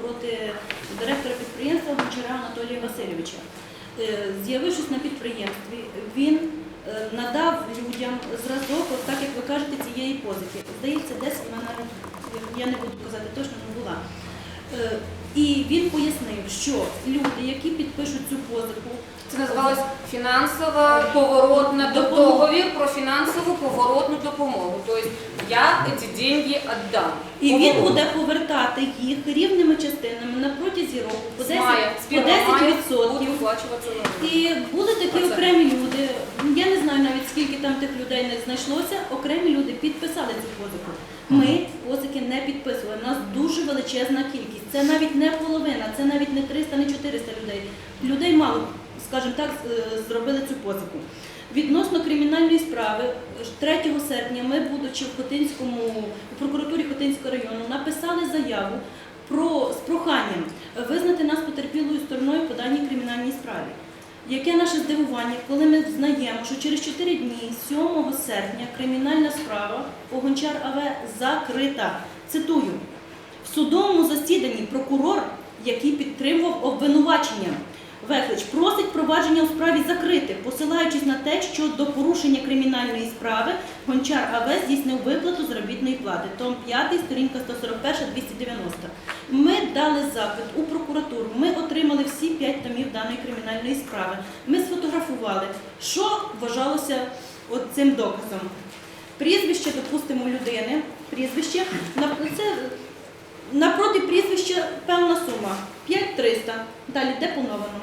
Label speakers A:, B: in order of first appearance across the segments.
A: проти директора підприємства Гончара Анатолія Васильовича. Е, З'явившись на підприємстві, він е, надав людям зразок, так як ви кажете, цієї позики. Здається, десь вона я не буду казати точно, не була. Е, І він пояснив, що люди, які підпишуть цю позику,
B: Це називалось фінансова поворотна
A: Допомога.
B: договір про фінансову поворотну допомогу. Тобто я ці деньги віддам.
A: і він буде повертати їх рівними частинами на протязі року по
B: з
A: 10%.
B: мая,
A: по 10%.
B: будуть виплачуватися.
A: І були такі
B: Процент.
A: окремі люди. Я не знаю навіть скільки там тих людей не знайшлося. Окремі люди підписали цю позику. Ми позики не підписували. У нас дуже величезна кількість. Це навіть не половина, це навіть не 300, не 400 людей. Людей мало, скажімо так, зробили цю позику. Відносно кримінальної справи, 3 серпня ми, будучи в Хотинському, у прокуратурі Хотинського району, написали заяву про з проханням визнати нас потерпілою стороною по даній кримінальній справі. Яке наше здивування, коли ми знаємо, що через 4 дні, 7 серпня, кримінальна справа по Гончар АВ закрита. Цитую, в судовому засіданні прокурор, який підтримував обвинувачення, Вехлич просить провадження у справі закрити, посилаючись на те, що до порушення кримінальної справи Гончар АВ здійснив виплату заробітної плати. Том 5, сторінка 141, 290. Ми дали запит у прокуратуру. Ми отримали всі 5 томів даної кримінальної справи. Ми сфотографували, що вважалося от цим доказом. Прізвище, допустимо, людини, прізвище, це напроти прізвища певна сума 5300, далі депоновано.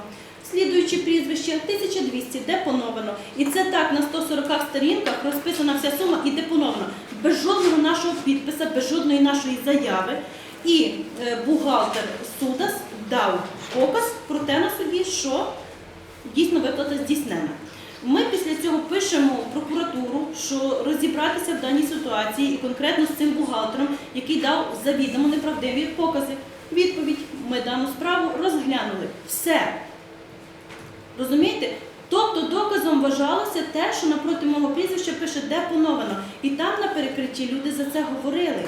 A: Слідуюче прізвище 1200, депоновано. І це так на 140 сторінках розписана вся сума і депоновано. Без жодного нашого підписа, без жодної нашої заяви. І е, бухгалтер Судас дав показ про те на суді, що дійсно виплата здійснена. Ми після цього пишемо прокуратуру, що розібратися в даній ситуації і конкретно з цим бухгалтером, який дав завідомо неправдиві покази. Відповідь: ми дану справу розглянули. Все. Розумієте? Тобто доказом вважалося те, що напроти мого прізвища пише депоновано. І там на перекритті люди за це говорили.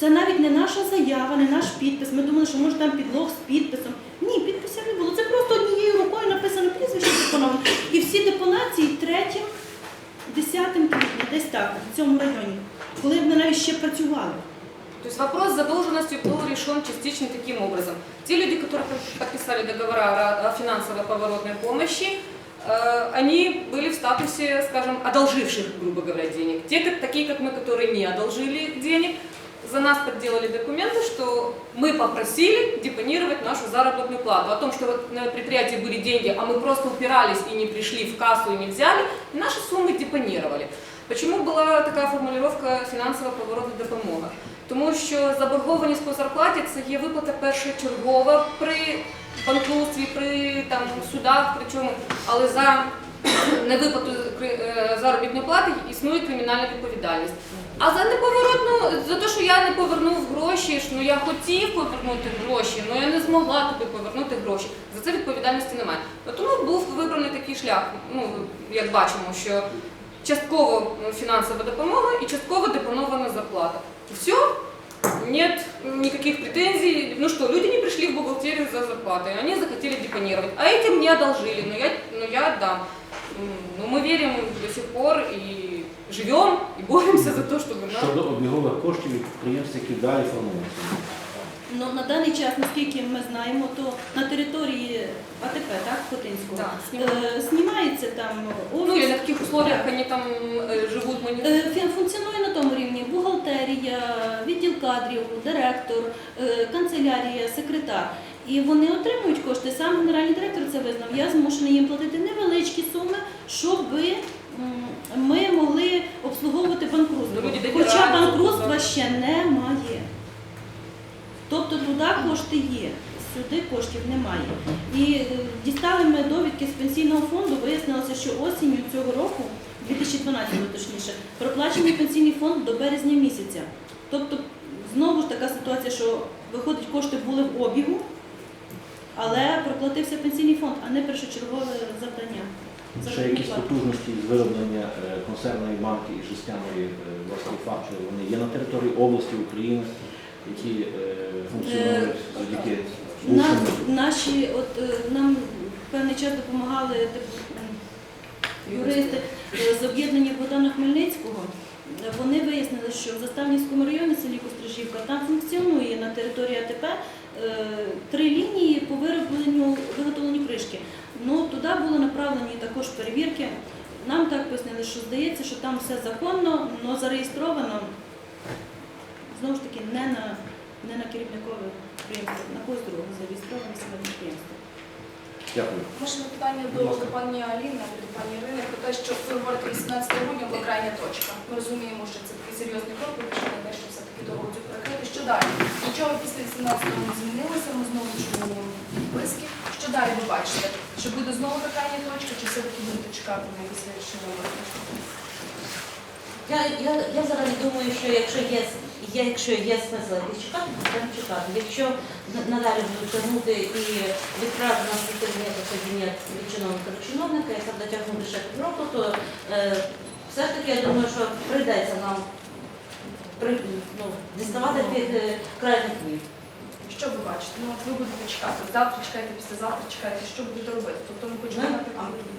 A: Це навіть не наша заява, не наш підпис. Ми думали, що може там підлог з підписом. Ні, підписів не було. Це просто однією рукою написано прізвище депоновано. І всі депонації третім, десятим квітня, десь так, в цьому районі, коли ми навіть ще працювали.
B: То есть вопрос с задолженностью был решен частично таким образом. Те люди, которые подписали договора о о финансовой поворотной помощи, э, они были в статусе, скажем, одолживших, грубо говоря, денег. Те, как, такие как мы, которые не одолжили денег, за нас подделали документы, что мы попросили депонировать нашу заработную плату. О том, что вот на предприятии были деньги, а мы просто упирались и не пришли в кассу и не взяли, наши суммы депонировали. Почему была така формулировка фінансова поворотна допомога? Тому що заборгованість по зарплаті це є виплата першочергова при банкрутстві, при там судах, причому, але за невиплату е, заробітної плати існує кримінальна відповідальність. А за неповоротну, за те, що я не повернув гроші, ну я хотів повернути гроші, але я не змогла тобі повернути гроші. За це відповідальності немає. Тому був вибраний такий шлях. Ну як бачимо, що частково ну, фінансова допомога і частково депонована зарплата. Все, нет никаких претензий. Ну что, люди не пришли в бухгалтерию за зарплатой, они захотели депонировать, а этим не одолжили, но я, но я отдам. Но мы верим до сих пор и живем, и боремся за то, чтобы нам...
C: Щодо обігових коштів від підприємств, які далі формуються.
A: Ну, на даний час, наскільки ми знаємо, то на території АТП, так, Хотинського,
B: Да, знімають.
A: е, знімається там офіс.
B: Ну или на каких условиях они там э, живут, мы не
A: Е, фін- Функціонує на тому рівні бухгалтерія, відділ кадрів, директор, е, канцелярія, секретар. І вони отримують кошти. Сам генеральний директор це визнав. Я змушений їм платити невеличкі суми, щоб м, ми могли обслуговувати банкрутство.
B: Ну,
A: Хоча банкрутства ще немає. Тобто туди кошти є, сюди коштів немає. І е, дістали ми довідки з пенсійного фонду, вияснилося, що осінню цього року, 2012 точніше, проплачений пенсійний фонд до березня місяця. Тобто знову ж така ситуація, що виходить, кошти були в обігу, але проплатився пенсійний фонд, а не першочергове завдання.
C: Ще якісь потужності з вироблення е, консервної банки і жестяної е, власної фактори, вони є на території області України, які е, функціонують з банки
A: На, наші, от нам певний час допомагали юристи з об'єднання Богдана Хмельницького. Вони вияснили, що в Заставнівському районі селі Кострижівка там функціонує на території АТП три лінії по виробленню виготовленню кришки. Ну туди були направлені також перевірки. Нам так пояснили, що здається, що там все законно, але зареєстровано знову ж таки не на, не на керівникове підприємство, на когось другого зареєстровано себе підприємство.
C: Дякую.
D: Можна питання до, пані Аліни або до пані Ірини про те, що ви говорите 18 грудня була крайня точка. Ми розуміємо, що це такий серйозний крок, на те, що все-таки перекрити. Що далі? Нічого після 18 не змінилося, ми знову чуємо близькі. Що далі ви бачите? Що буде знову така точка, чи все-таки будете чекати на якісь вирішення?
E: Я, я, я взагалі думаю, що якщо є, є, якщо є смисл якийсь чекати, то треба чекати. Якщо надалі будуть тягнути і відправити нас від кабінету кабінет від чиновника до чиновника, і так дотягнути ще півроку, то е, все ж таки я думаю, що прийдеться нам ну, діставати під е, крайніх днів.
D: Що ви бачите? Ну, от ви будете чекати. Завтра чекаєте, післязавтра чекаєте. Що будете робити? Тобто ми
E: Ми,
D: почнемо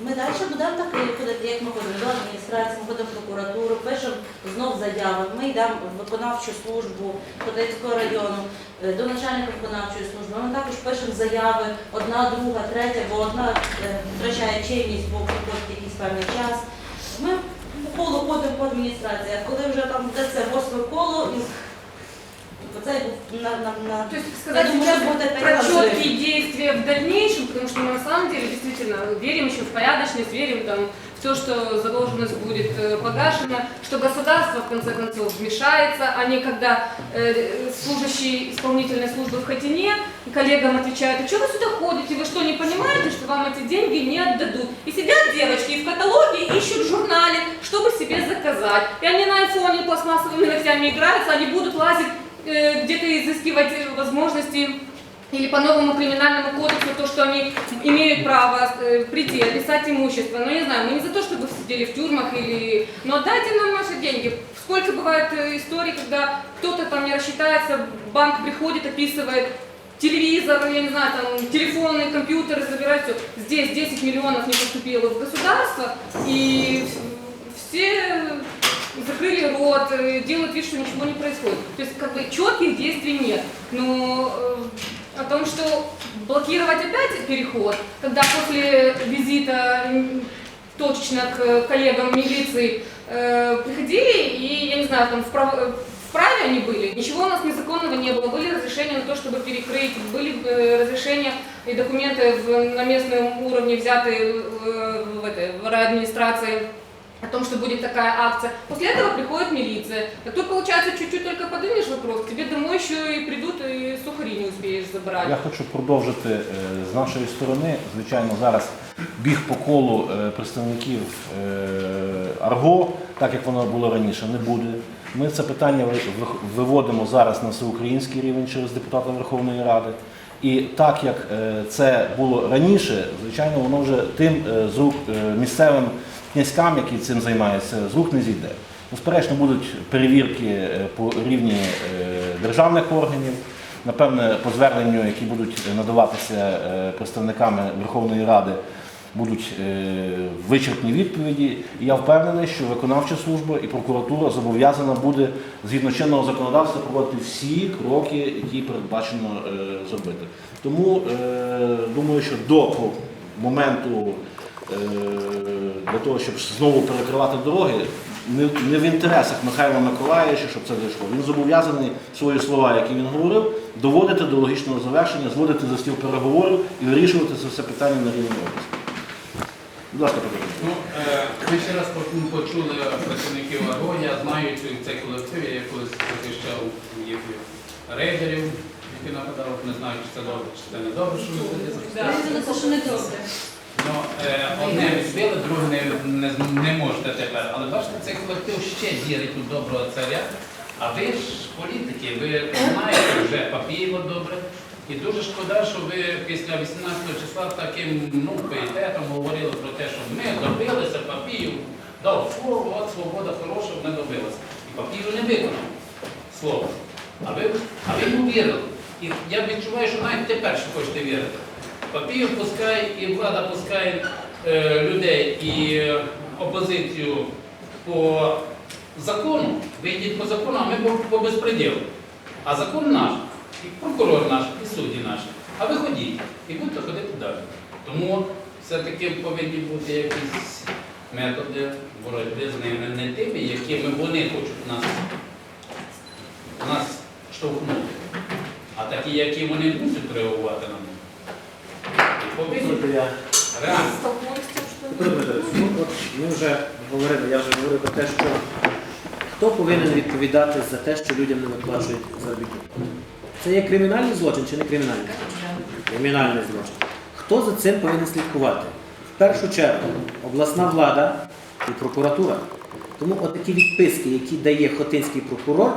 E: ми далі будемо так ходити, як ми ходимо до адміністрації, ми ходимо в прокуратуру, пишемо знов заяви. Ми йдемо в виконавчу службу Ходицького району, е, до начальника виконавчої служби. Ми також пишемо заяви, одна, друга, третя, бо одна е, втрачає чинність, бо проходить якийсь певний час. Ми по колу по адміністрації, а коли вже там де це восьме коло, і це на, на, на...
B: То есть сказать
E: Я думаю,
B: сейчас
E: что будет
B: про четкие действия в дальнейшем, потому что мы на самом деле действительно верим еще в порядочность, верим там, в то, что задолженность будет э, погашена, что государство в конце концов вмешается, а не когда э, служащий исполнительной службы в Хатине коллегам отвечает, а что вы сюда ходите, вы что, не понимаете, что вам эти деньги не отдадут? И сидят девочки и в каталоге ищут в журнале, чтобы себе заказать. И они на айфоне пластмассовыми ногтями играются, они будут лазить э, где-то изыскивать э, возможности или по новому криминальному кодексу то, что они имеют право э, прийти, описать имущество. Но я не знаю, мы не за то, чтобы сидели в тюрьмах или... Но отдайте нам наши деньги. Сколько бывает э, историй, когда кто-то там не рассчитается, банк приходит, описывает телевизор, я не знаю, там, телефоны, компьютеры, забирают все. Здесь 10 миллионов не поступило в государство, и все закрыли рот, э, делают вид, что ничего не происходит. То есть как бы четких действий нет. Но о том, что блокировать опять переход, когда после визита м, точечно к коллегам милиции э, приходили и, я не знаю, там вправ- э, вправе они были, ничего у нас незаконного не было, были разрешения на то, чтобы перекрыть, были э, разрешения и документы в- на местном уровне взятые э, в, этой, в райадминистрации о том, что будет такая акция. После этого приходит милиция. А тут, получается, чуть-чуть только подымешь вопрос, тебе домой еще и придут, и сухари не успеешь забрать.
C: Я хочу продовжити е, з нашої сторони. Звичайно, зараз біг по колу е, представників е, АРГО, так як воно було раніше, не буде. Ми це питання ви- ви- виводимо зараз на всеукраїнський рівень через депутата Верховної Ради. І так як е, це було раніше, звичайно, воно вже тим з рук місцевим князькам, які цим займаються, з рук не зійде. Безперечно, будуть перевірки е, по рівні е, державних органів, напевне, по зверненню, які будуть надаватися е, представниками Верховної Ради, будуть вичерпні відповіді. І я впевнений, що виконавча служба і прокуратура зобов'язана буде згідно чинного законодавства проводити всі кроки, які передбачено зробити. Тому думаю, що до моменту для того, щоб знову перекривати дороги, не, в інтересах Михайла Миколаївича, щоб це зайшло. Він зобов'язаний свої слова, які він говорив, доводити до логічного завершення, зводити за стіл переговорів і вирішувати це все питання на рівні області. Будь ласка.
F: Ну, е, ми ще раз почули працівників АРО, я знаю цей- цей колектив, я колись захищав їх рейдерів, які нападали, не знаю, чи це добре, чи це не добре, що ви це
A: не добре.
F: Ну, е, одне відбили, друге не, не, не можете тепер. Але бачите, цей колектив ще вірить у доброго царя. А ви ж політики, ви знаєте вже Папієво добре. І дуже шкода, що ви після 18 числа таким ну, пієтетом говорили про те, що ми добилися, Папіїв дав слово, от свобода хороша, ми добилися. І Папіїв не виконав слово. А ви, а ви йому вірили. І я відчуваю, що навіть тепер ще хочете вірити. Папіїв пускає, і влада пускає е, людей і е, опозицію по закону, ви йдіть по закону, а ми по, по безпреділу. А закон наш, і прокурор наш, і судді наші. А ви ходіть і будете ходити далі. Тому все-таки повинні бути якісь методи боротьби з ними, не тими, якими вони хочуть нас, нас штовхнути, а такі, які вони мусять реагувати на них.
G: Ми вже говорили, я вже говорив про те, що хто повинен відповідати за те, що людям не виплачують заробітну плату? Це є кримінальний злочин чи не кримінальний? злочин? Кримінальний злочин. Хто за цим повинен слідкувати? В першу чергу обласна влада і прокуратура. Тому от такі відписки, які дає хотинський прокурор,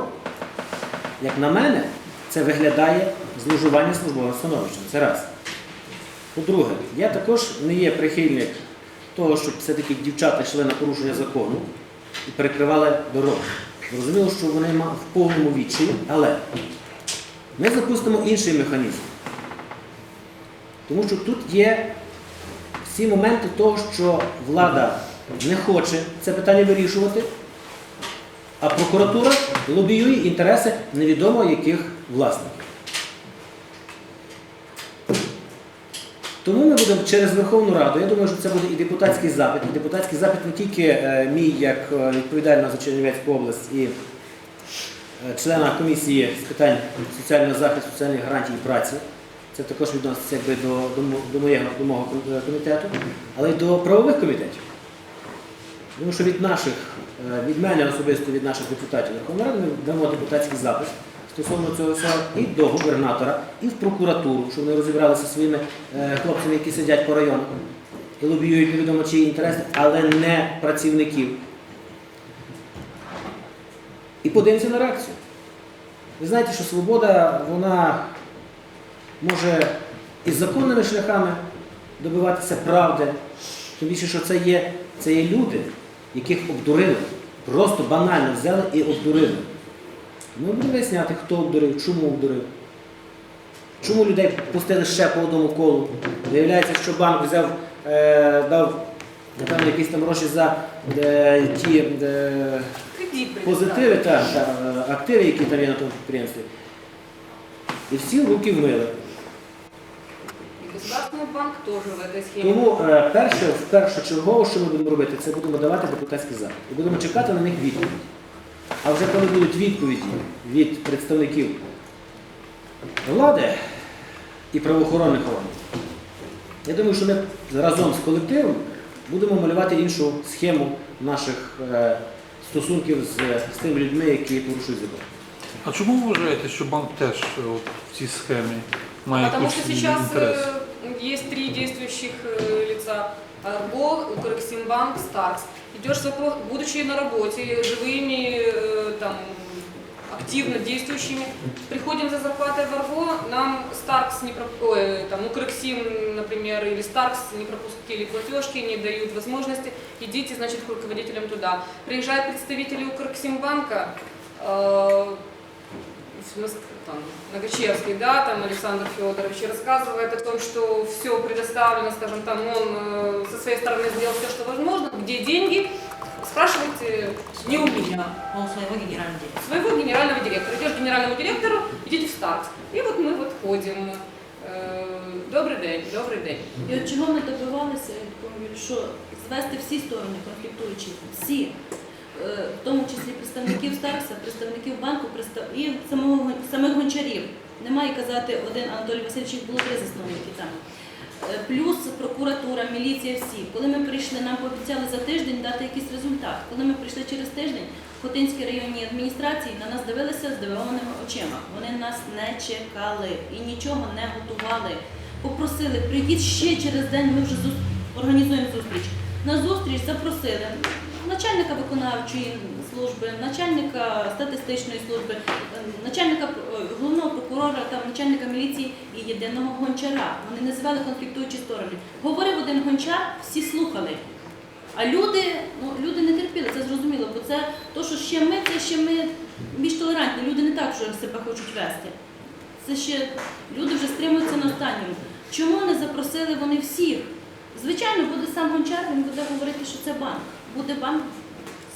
G: як на мене, це виглядає зловживання службовим становищем. Це раз. По-друге, я також не є прихильник того, щоб все-таки дівчата йшли на порушення закону і перекривали дорогу. Зрозуміло, що вони в повному відчаї, але ми запустимо інший механізм. Тому що тут є всі моменти того, що влада не хоче це питання вирішувати, а прокуратура лобіює інтереси невідомо яких власників. Тому ми будемо через Верховну Раду, я думаю, що це буде і депутатський запит, і депутатський запит не тільки е, мій, як е, відповідального за Чернівецьку область і е, члена комісії з питань соціального захисту, соціальних гарантій і праці. Це також відноситься якби, до, до, моєго, до мого комітету, але й до правових комітетів. Тому що від наших, від мене особисто, від наших депутатів Верховної Ради ми дамо депутатський запит стосовно цього всього і до губернатора, і в прокуратуру, щоб вони розібралися зі своїми е, хлопцями, які сидять по районах і лобіюють невідомо чиї інтереси, але не працівників. І подивимося на реакцію. Ви знаєте, що свобода, вона може і законними шляхами добиватися правди. Тим більше, що це є, це є люди, яких обдурили. Просто банально взяли і обдурили. Ми будемо виясняти, хто обдурив, чому обдурив. Чому людей пустили ще по одному колу? Виявляється, що банк взяв, е, дав напевно, якісь там гроші за е, ті е, позитиви та, та е, активи, які там є на тому підприємстві. І всі руки вмили.
B: Банк тоже в этой.
G: Тому е, перше, першочергово, що ми будемо робити, це будемо давати депутатський запит. І будемо чекати на них відповіді. А вже коли будуть відповіді від представників влади і правоохоронних органів, я думаю, що ми разом з колективом будемо малювати іншу схему наших е, стосунків з, з тими людьми, які порушують закон.
H: А чому ви вважаєте, що банк теж е, от, в цій схемі має якийсь
B: сейчас
H: інтерес?
B: э, есть три действующих э, лица. Арго, Укрексимбанк, Старкс. Идешь запрос, будучи на работе, живыми, э, там, активно действующими, приходим за зарплатой в Арго, нам Старкс не проп- ой, там, Укрексим, например, или Старкс не пропустили платежки, не дают возможности, идите, значит, к руководителям туда. Приезжают представители Укрексимбанка, э, в Моск- там, Ногачевский, да, там Александр Федорович, и рассказывает о том, что все предоставлено, скажем, там он э, со своей стороны сделал все, что возможно, где деньги, спрашивайте не у меня,
E: Он своего генерального директора.
B: своего генерального директора. Идешь к генеральному директору, идите в старт. И вот мы вот ходим. Э, Добрий день, добрий день.
A: І от чого ми добивалися, я думаю, що звести всі сторони конфліктуючі, всі, е, в тому числі представників Старкса, представників банку і самих гончарів. Немає казати один Анатолій Васильович, було три засновники там. Е, Плюс прокуратура, міліція, всі. Коли ми прийшли, нам пообіцяли за тиждень дати якийсь результат. Коли ми прийшли через тиждень, в Хотинській районній адміністрації на нас дивилися здивованими очима. Вони нас не чекали і нічого не готували. Попросили, прийдіть ще через день, ми вже організуємо зустріч. На зустріч запросили начальника виконавчої служби, начальника статистичної служби, е, начальника е, головного прокурора, там, начальника міліції і єдиного гончара. Вони називали конфліктуючі сторони. Говорив один гончар, всі слухали. А люди, ну, люди не терпіли, це зрозуміло, бо це то, що ще ми, це ще ми більш толерантні. Люди не так вже себе хочуть вести. Це ще люди вже стримуються на останньому. Чому не запросили вони всіх? Звичайно, буде сам гончар, він буде говорити, що це банк. Буде банк,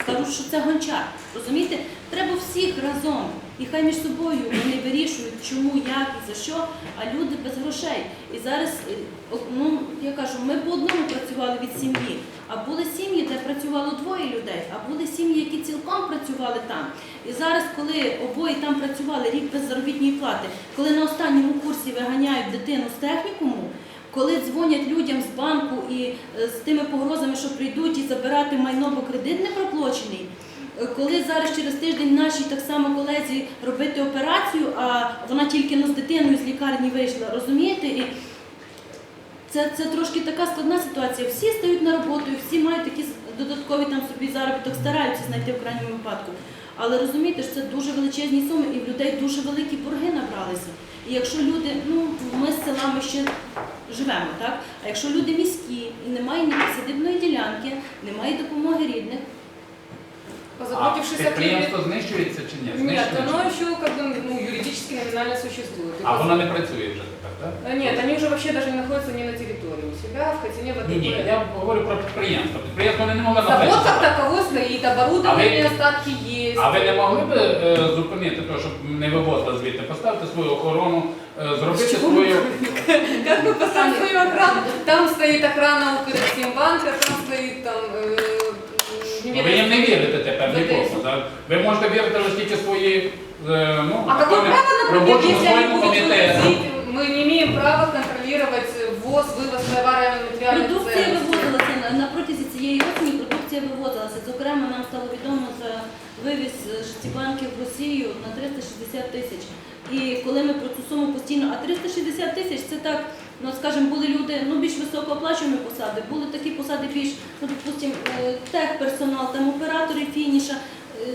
A: скажуть, що це гончар. Розумієте? Треба всіх разом. І хай між собою вони вирішують, чому, як і за що, а люди без грошей. І зараз, е, ну я кажу, ми по одному працювали від сім'ї, а були сім'ї, де працювало двоє людей, а були сім'ї, які цілком працювали там. І зараз, коли обоє там працювали рік без заробітної плати, коли на останньому курсі виганяють дитину з технікуму, коли дзвонять людям з банку і е, з тими погрозами, що прийдуть і забирати майно, бо кредит не проплачений. е, Коли зараз через тиждень нашій так само колезі робити операцію, а вона тільки ну, з дитиною з лікарні вийшла, розумієте? І це, це трошки така складна ситуація. Всі стають на роботу, всі мають такі додаткові там собі заробіток, стараються знайти в крайньому випадку. Але розумієте, що це дуже величезні суми, і в людей дуже великі борги набралися. І якщо люди, ну ми з села ми ще живемо, так? А якщо люди міські і немає ні садибної ділянки, немає допомоги рідних,
F: А
B: Позаботившись о хлебе...
F: підприємство знищується чи ні?
B: Нет,
F: Знищується?
B: оно еще как бы ну, юридически номинально существует. И
F: А
B: поз-
F: воно не працює вже тепер, так?
B: Э, Нет, они уже вообще даже не находятся не на территории у себя, в Хотине, в
F: Ні, ні,
B: АТБ.
F: я говорю про підприємство. Підприємство вони не могли
B: Завод как
F: написати.
B: таковой стоит, оборудование,
F: А вы-
B: остатки есть.
F: А ви не могли б е, зупинити те, щоб не вивозили звідти, поставити свою охорону, е, зробити
B: Чому?
F: свою.
B: Как мы поставим свою охрану? Там стоит охрана Укрсимбанка, там стоит там... Э,
F: Ну, Ви їм не вірите тепер
B: ВТС.
F: нікому. так? Ви можете вірити лише тільки свої е, ну,
B: А какое
F: напевне,
B: право, например,
F: робочому
B: если они
F: своєму
B: будут
F: комітету.
B: вывозить, мы не имеем права контролировать ввоз, вывоз товара и материальных
A: Продукція
B: ценностей.
A: вивозилася на- на протязі цієї осені. Продукція вивозилася. Зокрема, нам стало відомо за вивіз шестибанків в Росію на 360 тисяч. І коли ми про цю суму постійно, а 360 тисяч це так. Ну, скажімо, були люди ну більш високооплачувані посади, були такі посади більш, ну допустим, е, техперсонал, там оператори фініша. Е,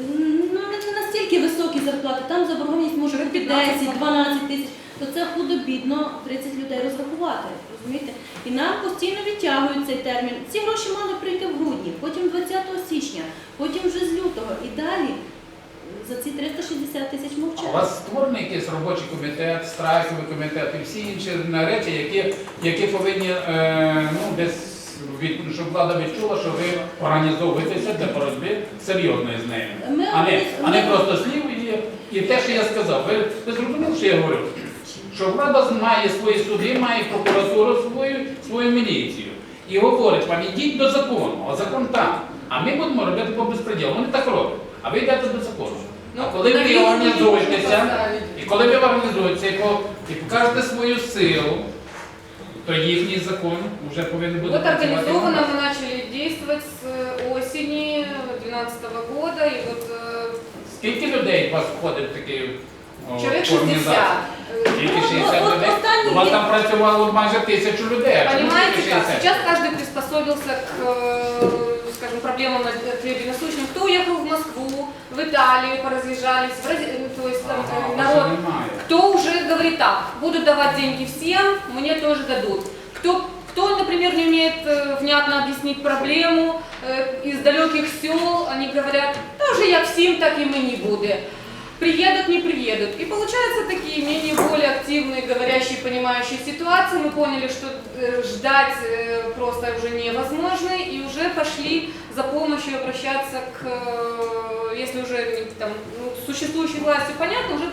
A: Ну не настільки високі зарплати, там заборгованість може бути 10-12 тисяч, то це худо-бідно 30 людей розрахувати. Розумієте? І нам постійно відтягують цей термін. Ці гроші мали прийти в грудні, потім 20 січня, потім вже з лютого. І далі за ці 360 тисяч мовчать.
F: У вас створений якийсь робочий комітет, страйковий комітет і всі інші речі, які, які повинні е, ну, десь від, щоб влада відчула, що ви організовуєтеся для боротьби серйозної з нею.
A: Ми
F: А не, а не
A: ми-
F: просто слів і, і те, що я сказав. Ви, ви зрозуміли, що я говорю? Що влада має свої суди, має прокуратуру свою, свою міліцію. І говорить вам, ідіть до закону, а закон так. А ми будемо робити по безпреділу. Вони так роблять. А ви йдете до закону.
B: Ну,
F: а коли
B: на
F: ви
B: війну не
F: організуєтеся,
B: можна поставити.
F: і коли ви організуєтеся і по- і покажете свою силу, то їхній закон вже повинен бути
B: Вот
F: працювати.
B: организованно мы начали действовать с э, осени 2012 года, и вот э,
F: Скільки людей у вас входить в такі о,
B: человек 60.
F: організації?
B: Э,
F: Тільки
A: Ну,
F: 60
A: от-
F: людей.
A: останні
F: У вас
A: є-
F: там працювало майже тисячу людей. а чому
B: Понимаете
F: тільки
B: как?
F: 60?
B: Сейчас каждый приспособился к, э, скажем, проблемам на- хлебе насущным. Кто уехал в Москву, в Италию, поразъезжались, в Брази- э, то есть там,
F: Ага,
B: э,
F: у вас
B: народ
F: немає.
B: Кто уже говорит так, буду давать деньги всем, мне тоже дадут. Кто, кто например, не умеет э, внятно объяснить проблему э, из далеких сел, они говорят, тоже я всем так и мы не буду. Приедут, не приедут. И получаются такие менее более активные, говорящие, понимающие ситуации. Мы поняли, что э, ждать э, просто уже невозможно, и уже пошли за помощью обращаться к, э, если уже не- там, ну, с существующей властью понятно, уже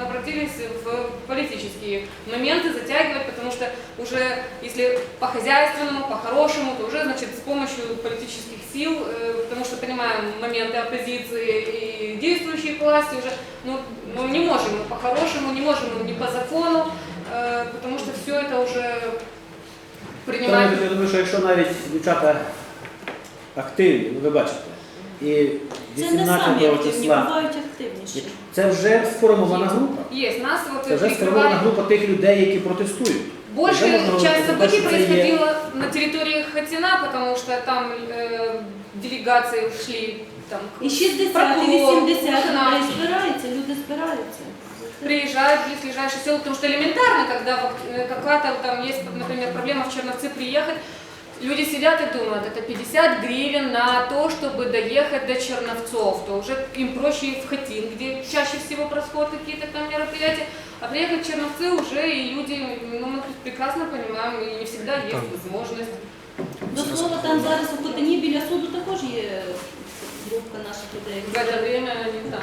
B: обратились в политические моменты затягивать, потому что уже если по хозяйственному, по хорошему, то уже значит с помощью политических сил, э, потому что понимаем моменты оппозиции и действующей власти уже, ну, ну, не можем мы по-хорошему, не можем мы не по закону, э, потому что все это уже принимать.
G: Тому, я думаю, що якщо навіть дівчата активні, ну ви бачите, і
A: Це не самі
G: 18
A: активні,
G: числа
A: бувають активніші.
G: це вже сформована група.
B: Есть, нас вот
G: Це вже сформована
B: прикрывали.
G: група тих людей, які протестують.
B: Большая
G: Уже можно
B: часть
G: говорить,
B: событий
G: что это є-
B: происходила на территории Хотина, потому что там э, делегации ушли там, к
A: І 60, і
B: прокурору,
A: 80 людей
B: губернатору.
A: збираються, люди збираються.
B: приезжают в близлежащее село, потому что элементарно, когда в- э, какая-то там есть, например, проблема в Черновцы приехать, люди сидят и думают, это 50 гривен на то, чтобы доехать до Черновцов, то уже им проще в Хотин, где чаще всего происходят какие-то там мероприятия, А приехать в Черновцы уже и люди, ну, мы прекрасно понимаем, и не всегда есть
H: Так.
B: возможность.
A: До слова, там зараз у Котині біля суду також є групка наших людей.
B: В это время они там.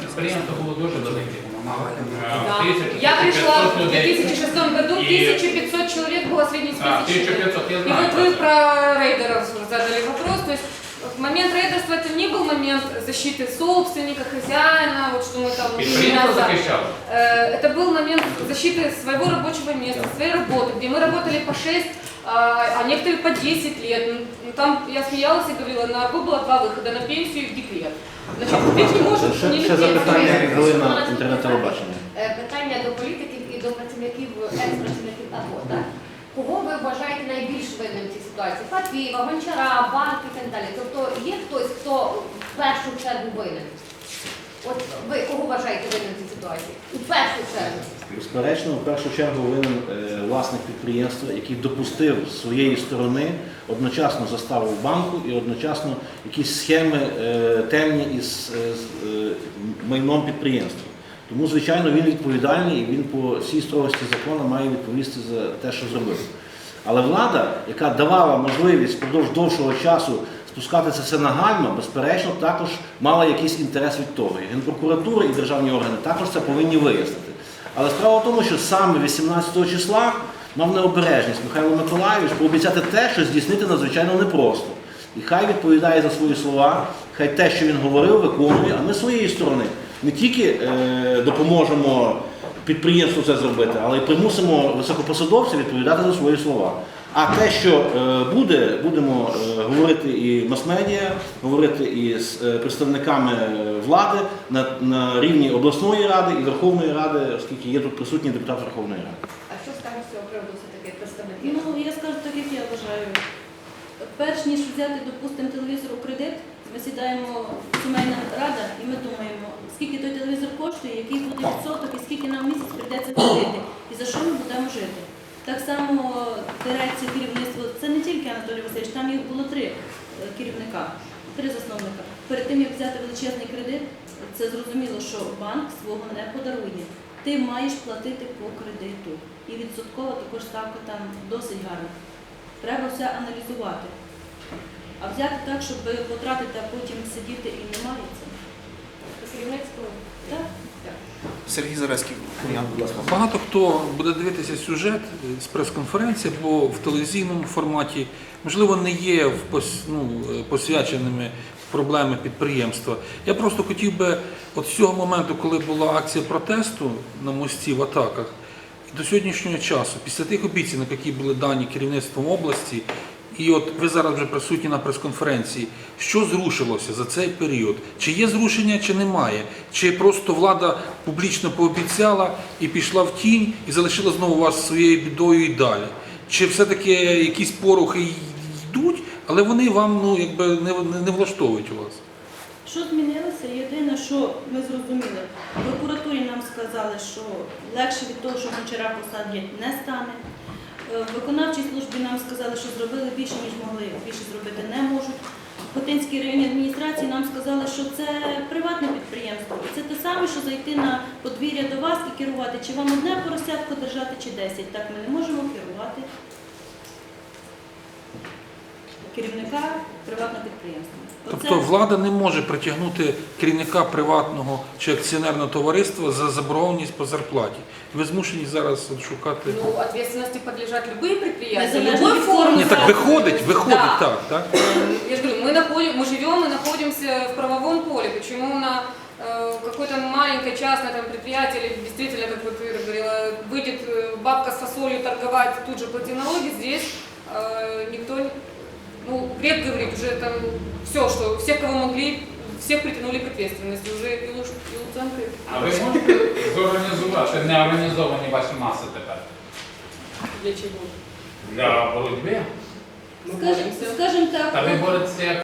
F: Підприємство було дуже велике. Воно мало е,
B: Да.
F: 1500
B: Я пришла в
F: людей.
B: 2006 году,
F: И-
B: 1500 человек было
F: А, 1500, я
B: 3500. И
F: знаю.
B: вот вы про рейдеров задали вопрос. То есть в момент рейдерства это не был момент защиты собственника, хозяина, вот что мы там...
F: Підприємство
B: за-
F: захищало.
B: Э, Это был момент защиты своего рабочего места, своей работы, где мы работали по 6, а а некоторые по 10 лет. Ну, Там я смеялась и говорила, на АРГО было два выхода, на пенсию и в декрет. Значит, купить не может,
C: Ще,
B: не
C: ще
B: лететь.
C: запитання Галина інтернет-телебачення.
I: Е, Питання до політиків і до працівників екс-працівників АТО. Так? Кого ви вважаєте найбільш винним в цій ситуації? Папіва, гончара, банк і так далі. Тобто є хтось, хто в першу чергу винен? От ви кого вважаєте винним в цій ситуації? У першу чергу.
C: Безперечно, в першу чергу винен е, власник підприємства, який допустив з своєї сторони одночасно заставу банку і одночасно якісь схеми е, темні із е, майном підприємства. Тому, звичайно, він відповідальний і він по всій строгості закону має відповісти за те, що зробив. Але влада, яка давала можливість впродовж довшого часу спускати це все на гальма, безперечно, також мала якийсь інтерес від того. І Генпрокуратура і державні органи також це повинні вияснити. Але справа в тому, що саме 18 числа мав необережність Михайло Миколаївич пообіцяти те, що здійснити надзвичайно непросто. І хай відповідає за свої слова, хай те, що він говорив, виконує, а ми з своєї сторони не тільки е, допоможемо підприємству це зробити, але й примусимо високопосадовців відповідати за свої слова. А те, що е, буде, будемо е, говорити і мас-медіа, говорити і з е, представниками влади на, на рівні обласної ради і Верховної Ради, оскільки є тут присутній депутат Верховної Ради.
I: А що скажуть з цього приводу все-таки представники?
A: Ну, я скажу так, як я вважаю. Перш ніж взяти, допустимо, телевізор у кредит, ми сідаємо сімейна рада і ми думаємо, скільки той телевізор коштує, який буде відсоток і скільки нам місяць прийдеться платити, і за що ми будемо жити. Так само дирекція, керівництво, це не тільки Анатолій Васильович, там їх було три е, керівника, три засновника. Перед тим, як взяти величезний кредит, це зрозуміло, що банк свого не подарує. Ти маєш платити по кредиту. І відсоткова також ставка там досить гарна. Треба все аналізувати. А взяти так, щоб потратити, а потім сидіти і немає це.
B: Керівництво.
A: Так?
J: Сергій Зарецький, Кур'ян, будь ласка.
H: Багато хто буде дивитися сюжет з прес-конференції або в телевізійному форматі, можливо, не є в ну, посвяченими проблеми підприємства. Я просто хотів би, от з цього моменту, коли була акція протесту на мості в атаках, до сьогоднішнього часу, після тих обіцянок, які були дані керівництвом області, і от ви зараз вже присутні на прес-конференції. Що зрушилося за цей період? Чи є зрушення, чи немає? Чи просто влада публічно пообіцяла і пішла в тінь і залишила знову вас своєю бідою і далі? Чи все-таки якісь порухи йдуть, але вони вам ну, якби не, не, влаштовують вас?
A: Що змінилося? Єдине, що ми зрозуміли, в прокуратурі нам сказали, що легше від того, що гончара посадять, не стане. Е, В виконавчій службі нам сказали, що зробили більше, ніж могли, більше зробити не можуть. В Хотинській районній адміністрації нам сказали, що це приватне підприємство. І це те саме, що зайти на подвір'я до вас і керувати, чи вам одне поросятко держати, чи десять. Так ми не можемо керувати керівника приватного підприємства.
H: Тобто влада не може притягнути керівника приватного чи акціонерного товариства за заборгованість по зарплаті. Ви змушені зараз от шукати.
B: Ну, ответственности подлежат любые предприятия,
A: Незалежно
B: любой
A: від
B: формы.
H: Ні, так виходить, виходить
B: Да.
H: так, так?
B: Я же говорю, мы, находим, мы живем и находимся в правовом поле. Почему на э, какой-то маленькой частной там, предприятии, или действительно, как вот Ира говорила, выйдет э, бабка с фасолью торговать, тут же плати налоги, здесь э, никто, не- ну, грех говорит, уже там все, что всех, кого могли, всех притянули к ответственности, уже и, Луч, и Луценко, и
F: А ви можете зорганізувати неорганізовані ваші маси тепер?
B: для чего?
F: Для боротьби?
B: Мы
A: Скажем,
B: боремся.
A: скажем так,
F: Та ви боретеся як